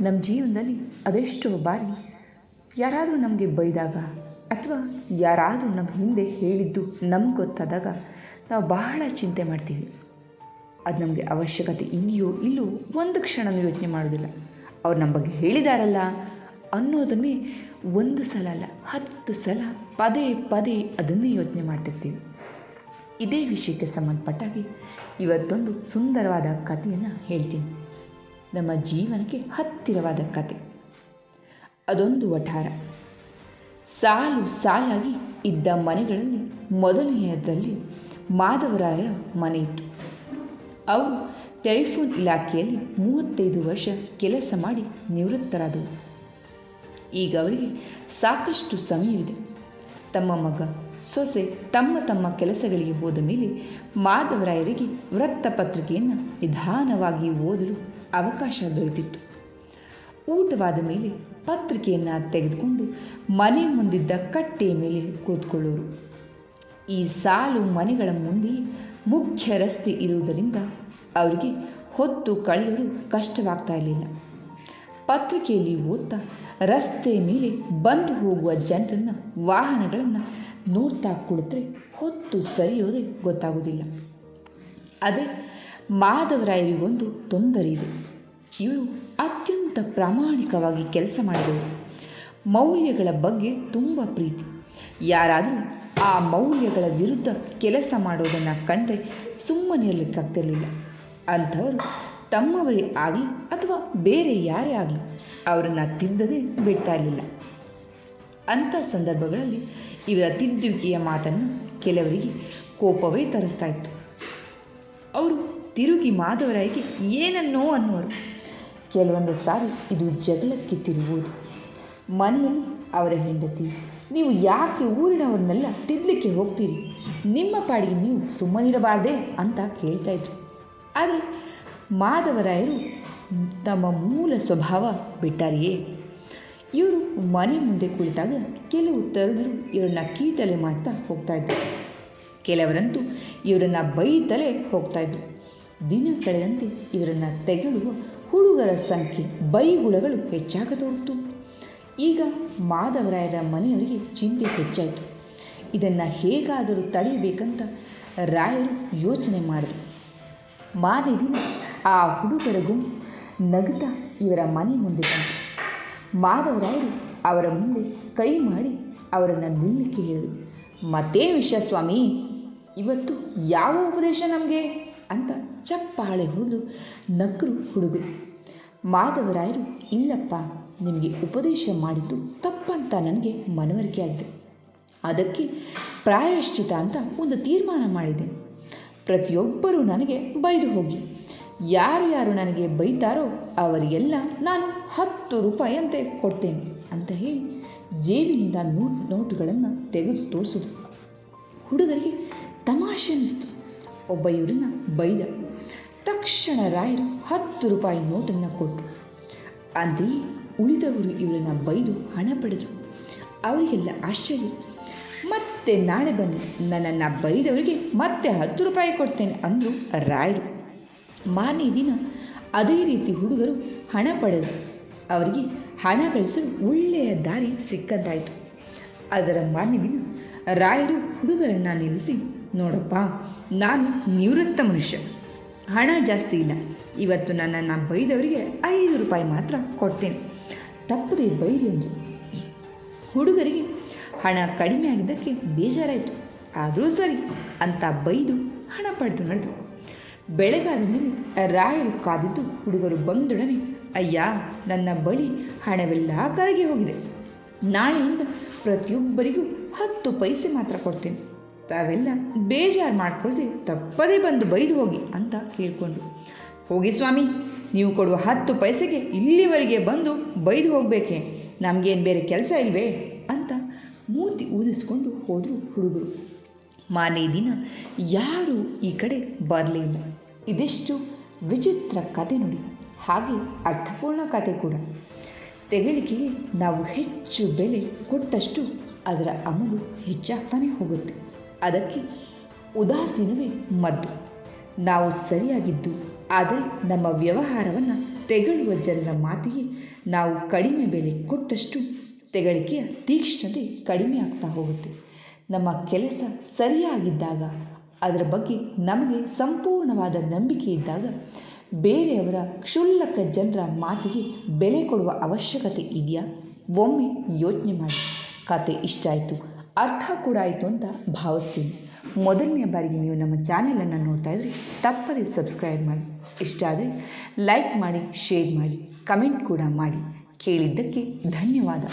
ನಮ್ಮ ಜೀವನದಲ್ಲಿ ಅದೆಷ್ಟೋ ಬಾರಿ ಯಾರಾದರೂ ನಮಗೆ ಬೈದಾಗ ಅಥವಾ ಯಾರಾದರೂ ನಮ್ಮ ಹಿಂದೆ ಹೇಳಿದ್ದು ನಮ್ಗೆ ಗೊತ್ತಾದಾಗ ನಾವು ಬಹಳ ಚಿಂತೆ ಮಾಡ್ತೀವಿ. ಅದು ನಮಗೆ ಅವಶ್ಯಕತೆ ಇದೆಯೋ ಇಲ್ಲೋ ಒಂದು ಕ್ಷಣ ಯೋಚನೆ ಮಾಡೋದಿಲ್ಲ. ಅವ್ರು ನಮ್ಮ ಬಗ್ಗೆ ಹೇಳಿದಾರಲ್ಲ ಅನ್ನೋದನ್ನೇ ಒಂದು ಸಲ ಅಲ್ಲ, ಹತ್ತು ಸಲ ಪದೇ ಪದೇ ಅದನ್ನೇ ಯೋಚನೆ ಮಾಡ್ತಿರ್ತೀವಿ. ಇದೇ ವಿಷಯಕ್ಕೆ ಸಂಬಂಧಪಟ್ಟಾಗಿ ಇವತ್ತೊಂದು ಸುಂದರವಾದ ಕಥೆಯನ್ನು ಹೇಳ್ತೀನಿ. ನಮ್ಮ ಜೀವನಕ್ಕೆ ಹತ್ತಿರವಾದ ಕತೆ. ಅದೊಂದು ವಠಾರ. ಸಾಲು ಸಾಲಾಗಿ ಇದ್ದ ಮನೆಗಳಲ್ಲಿ ಮೊದಲನೆಯದಲ್ಲಿ ಮಾಧವರಾಯ ಮನೆ ಇತ್ತು ಅವು ಟೆಲಿಫೋನ್ ಇಲಾಖೆಯಲ್ಲಿ ಮೂವತ್ತೈದು ವರ್ಷ ಕೆಲಸ ಮಾಡಿ ನಿವೃತ್ತರಾದವು ಈಗ ಅವರಿಗೆ ಸಾಕಷ್ಟು ಸಮಯವಿದೆ. ತಮ್ಮ ಮಗ, ಸೊಸೆ ತಮ್ಮ ತಮ್ಮ ಕೆಲಸಗಳಿಗೆ ಹೋದ ಮೇಲೆ ಮಾಧವರಾಯರಿಗೆ ವೃತ್ತಪತ್ರಿಕೆಯನ್ನು ನಿಧಾನವಾಗಿ ಓದಲು ಅವಕಾಶ ದೊರೆತಿತ್ತು. ಊಟವಾದ ಮೇಲೆ ಪತ್ರಿಕೆಯನ್ನು ತೆಗೆದುಕೊಂಡು ಮನೆ ಮುಂದಿದ್ದ ಕಟ್ಟೆಯ ಮೇಲೆ ಕೂತ್ಕೊಳ್ಳೋರು. ಈ ಸಾಲು ಮನೆಗಳ ಮುಂದೆ ಮುಖ್ಯ ರಸ್ತೆ ಇರುವುದರಿಂದ ಅವರಿಗೆ ಹೊತ್ತು ಕಳೆಯಲು ಕಷ್ಟವಾಗ್ತಾ ಇರಲಿಲ್ಲ. ಪತ್ರಿಕೆಯಲ್ಲಿ ಓದ್ತಾ ರಸ್ತೆ ಮೇಲೆ ಬಂದು ಹೋಗುವ ಜನರನ್ನು, ವಾಹನಗಳನ್ನು ನೋಡ್ತಾ ಕುಳಿತರೆ ಹೊತ್ತು ಸರಿಯೋದೇ ಗೊತ್ತಾಗೋದಿಲ್ಲ ಆದರೆ ಮಾಧವರಾಯರಿಗೊಂದು ತೊಂದರೆ ಇದೆ. ಇವರು ಅತ್ಯಂತ ಪ್ರಾಮಾಣಿಕವಾಗಿ ಕೆಲಸ ಮಾಡಿದರು ಮೌಲ್ಯಗಳ ಬಗ್ಗೆ ತುಂಬ ಪ್ರೀತಿ. ಯಾರಾದರೂ ಆ ಮೌಲ್ಯಗಳ ವಿರುದ್ಧ ಕೆಲಸ ಮಾಡೋದನ್ನು ಕಂಡ್ರೆ ಸುಮ್ಮನೆ ಇರಲಿಕ್ಕಾಗ್ತಿರಲಿಲ್ಲ ಅಂಥವರು ತಮ್ಮವರೇ ಆಗಲಿ ಅಥವಾ ಬೇರೆ ಯಾರೇ ಆಗಲಿ ಅವರನ್ನು ತಿದ್ದದೇ ಬಿಡ್ತಾ ಇರಲಿಲ್ಲ. ಅಂಥ ಸಂದರ್ಭಗಳಲ್ಲಿ ಇವರ ತಿದ್ದುವಿಕೆಯ ಮಾತನ್ನು ಕೆಲವರಿಗೆ ಕೋಪವೇ ತರಿಸ್ತಾ ಇತ್ತು. ಅವರು ತಿರುಗಿ ಮಾಧವರಾಯಗೆ ಏನನ್ನೋ ಅನ್ನುವರು. ಕೆಲವೊಂದು ಸಾರಿ ಇದು ಜಗಳಕ್ಕೆ ತಿರುಗುವುದು. ಮನೆಯಲ್ಲಿ ಅವರ ಹೆಂಡತಿ, ನೀವು ಯಾಕೆ ಊರಿನವ್ರನ್ನೆಲ್ಲ ತಿದ್ದಲಿಕ್ಕೆ ಹೋಗ್ತೀರಿ? ನಿಮ್ಮ ಪಾಡಿಗೆ ನೀವು ಸುಮ್ಮನಿರಬಾರ್ದೆ ಅಂತ ಕೇಳ್ತಾ ಇದ್ರು. ಆದರೆ ಮಾಧವರಾಯರು ತಮ್ಮ ಮೂಲ ಸ್ವಭಾವ ಬಿಟ್ಟಾರಿಯೇ. ಇವರು ಮನೆ ಮುಂದೆ ಕುಳಿತಾಗ ಕೆಲವು ತರದರು ಇವರನ್ನ ಕೀಟಲೆ ಮಾಡ್ತಾ ಹೋಗ್ತಾಯಿದ್ರು ಕೆಲವರಂತೂ ಇವರನ್ನು ಬೈತಲೇ ಹೋಗ್ತಾಯಿದ್ರು ದಿನ ಕಳೆದಂತೆ ಇವರನ್ನು ತೆಗೆಳುವ ಹುಡುಗರ ಸಂಖ್ಯೆ ಬೈಗುಳಗಳು ಹೆಚ್ಚಾಗತೋಡಿತು ಈಗ ಮಾಧವರಾಯರ ಮನೆಯವರಿಗೆ ಚಿಂತೆ ಹೆಚ್ಚಾಯಿತು. ಇದನ್ನು ಹೇಗಾದರೂ ತಡೆಯಬೇಕಂತ ರಾಯರು ಯೋಚನೆ ಮಾಡಿದರು. ಮಾರನೇ ದಿನ ಆ ಹುಡುಗರ ಗುಂಪು ನಗುತ್ತಾ ಇವರ ಮನೆ ಮುಂದೆ ಬಂತು. ಮಾಧವರಾಯರು ಅವರ ಮುಂದೆ ಕೈ ಮಾಡಿ ಅವರನ್ನು ನಿಲ್ಲಕ್ಕೆ ಹೇಳಿದರು. ಮತ್ತೇನು ವಿಷಯ ಸ್ವಾಮಿ ಇವತ್ತು ಯಾವ ಉಪದೇಶ ನಮಗೆ? ಅಂತ ಚಪ್ಪಾಳೆ ಹೊಡೆದು ನಕ್ರು ಹುಡುಗರು. ಮಾಧವರಾಯರು, ಇಲ್ಲಪ್ಪ, ನಿಮಗೆ ಉಪದೇಶ ಮಾಡಿದ್ದು ತಪ್ಪಂತ ನನಗೆ ಮನವರಿಕೆ ಆಗಿದೆ. ಅದಕ್ಕೆ ಪ್ರಾಯಶ್ಚಿತ ಅಂತ ಒಂದು ತೀರ್ಮಾನ ಮಾಡಿದೆ. ಪ್ರತಿಯೊಬ್ಬರೂ ನನಗೆ ಬೈದು ಹೋಗಿ. ಯಾರು ಯಾರು ನನಗೆ ಬೈತಾರೋ ಅವರಿಗೆಲ್ಲ ನಾನು ಹತ್ತು ರೂಪಾಯಿಯಂತೆ ಕೊಡ್ತೇನೆ ಅಂತ ಹೇಳಿ ಜೇಬಿನಿಂದ ನೋಟ್ ನೋಟುಗಳನ್ನು ತೆಗೆದು ತೋರಿಸಿದ್ರು ಹುಡುಗರಿಗೆ ತಮಾಷೆ ಅನ್ನಿಸ್ತು. ಒಬ್ಬ ಇವರನ್ನ ಬೈದ. ತಕ್ಷಣ ರಾಯರು ಹತ್ತು ರೂಪಾಯಿ ನೋಟನ್ನು ಕೊಟ್ಟರು ಅಂತೆಯೇ ಉಳಿದವರು ಇವರನ್ನು ಬೈದು ಹಣ ಪಡೆದರು. ಅವರಿಗೆಲ್ಲ ಆಶ್ಚರ್ಯ. ಮತ್ತೆ ನಾಳೆ ಬನ್ನಿ. ನನ್ನನ್ನು ಬೈದವರಿಗೆ ಮತ್ತೆ ಹತ್ತು ರೂಪಾಯಿ ಕೊಡ್ತೇನೆ ಅಂದರು ರಾಯರು. ಮಾರನೇ ದಿನ ಅದೇ ರೀತಿ ಹುಡುಗರು ಹಣ ಪಡೆದರು. ಅವರಿಗೆ ಹಣ ಗಳಿಸಲು ಒಳ್ಳೆಯ ದಾರಿ ಸಿಕ್ಕಂತಾಯಿತು. ಅದರ ಮಾರನೇ ದಿನ ರಾಯರು ಹುಡುಗರನ್ನು ನಿಲ್ಲಿಸಿ ನೋಡಪ್ಪ, ನಾನು ನಿವೃತ್ತ ಮನುಷ್ಯ. ಹಣ ಜಾಸ್ತಿ ಇಲ್ಲ. ಇವತ್ತು ನನ್ನನ್ನು ಬೈದವರಿಗೆ ಐದು ರೂಪಾಯಿ ಮಾತ್ರ ಕೊಡ್ತೇನೆ. ತಪ್ಪದೇ ಬೈರಿ ಎಂದು ಹುಡುಗರಿಗೆ ಹಣ ಕಡಿಮೆ ಆಗಿದ್ದಕ್ಕೆ ಬೇಜಾರಾಯಿತು. ಆದರೂ ಸರಿ, ಅಂತ ಬೈದು ಹಣ ಪಡೆದು ನಡೆದು. ಬೆಳಗಾದ ಮೇಲೆ ರಾಯರು ಕಾದಿದ್ದು ಹುಡುಗರು ಬಂದೊಡನೆ, ಅಯ್ಯ, ನನ್ನ ಬಳಿ ಹಣವೆಲ್ಲ ಕರಗಿ ಹೋಗಿದೆ. ನಾಳೆಯಿಂದ ಪ್ರತಿಯೊಬ್ಬರಿಗೂ ಹತ್ತು ಪೈಸೆ ಮಾತ್ರ ಕೊಡ್ತೇನೆ. ತಾವೆಲ್ಲ ಬೇಜಾರು ಮಾಡಿಕೊಳ್ಳದೆ ತಪ್ಪದೇ ಬಂದು ಬೈದು ಹೋಗಿ ಅಂತ ಕೇಳಿಕೊಂಡು ಹೋಗಿ ಸ್ವಾಮಿ, ನೀವು ಕೊಡುವ ಹತ್ತು ಪೈಸೆಗೆ ಇಲ್ಲಿವರೆಗೆ ಬಂದು ಬೈದು ಹೋಗಬೇಕೆ? ನಮಗೇನು ಬೇರೆ ಕೆಲಸ ಇಲ್ವೇ? ಅಂತ ಮೂರ್ತಿ ಊದಿಸ್ಕೊಂಡು ಹೋದರು ಹುಡುಗರು. ಮಾರನೇ ದಿನ ಯಾರೂ ಈ ಕಡೆ ಬರಲಿಲ್ಲ ಇದಿಷ್ಟು ವಿಚಿತ್ರ ಕತೆ ನೋಡಿ. ಹಾಗೆ ಅರ್ಥಪೂರ್ಣ ಕತೆ ಕೂಡ. ತೆಗಳಿಕೆಗೆ ನಾವು ಹೆಚ್ಚು ಬೆಲೆ ಕೊಟ್ಟಷ್ಟು ಅದರ ಅಮಲು ಹೆಚ್ಚಾಗ್ತಾನೆ ಹೋಗುತ್ತೆ. ಅದಕ್ಕೆ ಉದಾಸೀನವೇ ಮದ್ದು. ನಾವು ಸರಿಯಾಗಿದ್ದು, ಆದರೆ ನಮ್ಮ ವ್ಯವಹಾರವನ್ನು ತೆಗಳುವ ಜನರ ಮಾತಿಗೆ ನಾವು ಕಡಿಮೆ ಬೆಲೆ ಕೊಟ್ಟಷ್ಟು ತೆಗಳಿಕೆಯ ತೀಕ್ಷ್ಣತೆ ಕಡಿಮೆ ಆಗ್ತಾ ಹೋಗುತ್ತೆ. ನಮ್ಮ ಕೆಲಸ ಸರಿಯಾಗಿದ್ದಾಗ, ಅದರ ಬಗ್ಗೆ ನಮಗೆ ಸಂಪೂರ್ಣವಾದ ನಂಬಿಕೆ ಇದ್ದಾಗ, ಬೇರೆಯವರ ಕ್ಷುಲ್ಲಕ ಜನರ ಮಾತಿಗೆ ಬೆಲೆ ಕೊಡುವ ಅವಶ್ಯಕತೆ ಇದೆಯಾ? ಒಮ್ಮೆ ಯೋಚನೆ ಮಾಡಿ. ಕತೆ ಇಷ್ಟ ಆಯಿತು. ಅರ್ಥ ಕೂಡ ಆಯಿತು ಅಂತ ಭಾವಿಸ್ತೀನಿ. ಮೊದಲನೆಯ ಬಾರಿಗೆ ನೀವು ನಮ್ಮ ಚಾನೆಲನ್ನು ನೋಡ್ತಾ ಇದ್ದರೆ ತಪ್ಪದೆ ಸಬ್ಸ್ಕ್ರೈಬ್ ಮಾಡಿ. ಇಷ್ಟ ಆದರೆ ಲೈಕ್ ಮಾಡಿ ಶೇರ್ ಮಾಡಿ ಕಮೆಂಟ್ ಕೂಡ ಮಾಡಿ. ಕೇಳಿದ್ದಕ್ಕೆ ಧನ್ಯವಾದ.